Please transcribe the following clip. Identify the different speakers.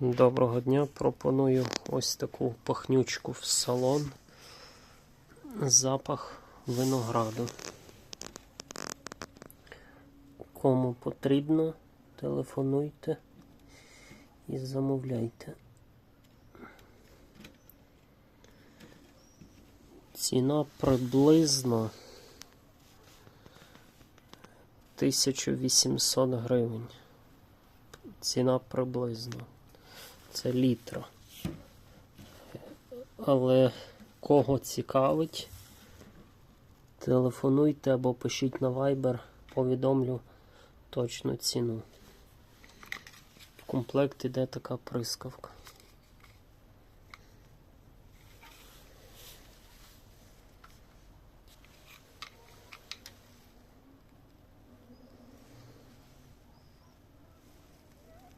Speaker 1: Доброго дня. Пропоную ось таку пахнючку в салон. Запах винограду. Кому потрібно, телефонуйте і замовляйте. Ціна приблизно 1800 гривень. Ціна приблизно. Це літра. Але кого цікавить, телефонуйте або пишіть на Viber, повідомлю точну ціну. В комплект іде така прискавка.